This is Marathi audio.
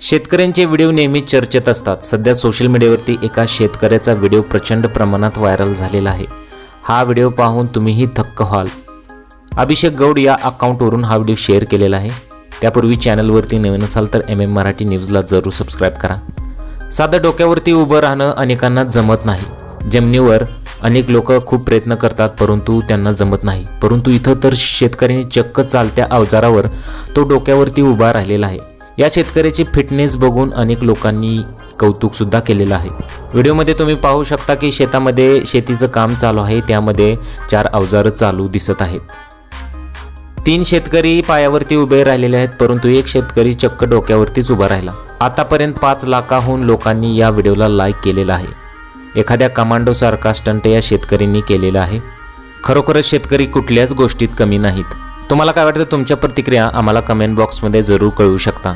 शेतकऱ्यांचे व्हिडिओ नेहमीच चर्चेत असतात. सध्या सोशल मीडियावरती एका शेतकऱ्याचा व्हिडिओ प्रचंड प्रमाणात व्हायरल झालेला आहे. हा व्हिडिओ पाहून तुम्हीही थक्क व्हाल. अभिषेक गौड या अकाउंटवरून हा व्हिडिओ शेअर केलेला आहे. त्यापूर्वी चॅनलवरती नवीन असाल तर एम एम मराठी न्यूजला जरूर सबस्क्राईब करा. साधं डोक्यावरती उभं राहणं अनेकांना जमत नाही. जमिनीवर अनेक लोक खूप प्रयत्न करतात परंतु त्यांना जमत नाही. परंतु इथं तर शेतकऱ्यांनी चक्क चालत्या अवजारावर तो डोक्यावरती उभा राहिलेला आहे. या शेतकऱ्याची फिटनेस बघून अनेक लोकांनी कौतुकसुद्धा केलेलं आहे. व्हिडिओमध्ये तुम्ही पाहू शकता की शेतामध्ये शेतीचं काम चालू आहे. त्यामध्ये चार अवजारं चालू दिसत आहेत. तीन शेतकरी पायावरती उभे राहिलेले आहेत परंतु एक शेतकरी चक्क डोक्यावरतीच उभा राहिला. आतापर्यंत पाच लाखाहून लोकांनी या व्हिडिओला लाईक केलेला आहे. एखाद्या कमांडोसारखा स्टंट या शेतकऱ्यांनी केलेला आहे. खरोखरच शेतकरी कुठल्याच गोष्टीत कमी नाहीत. तुम्हाला काय वाटतं? तुमच्या प्रतिक्रिया आम्हाला कमेंट बॉक्समध्ये जरूर कळवू शकता.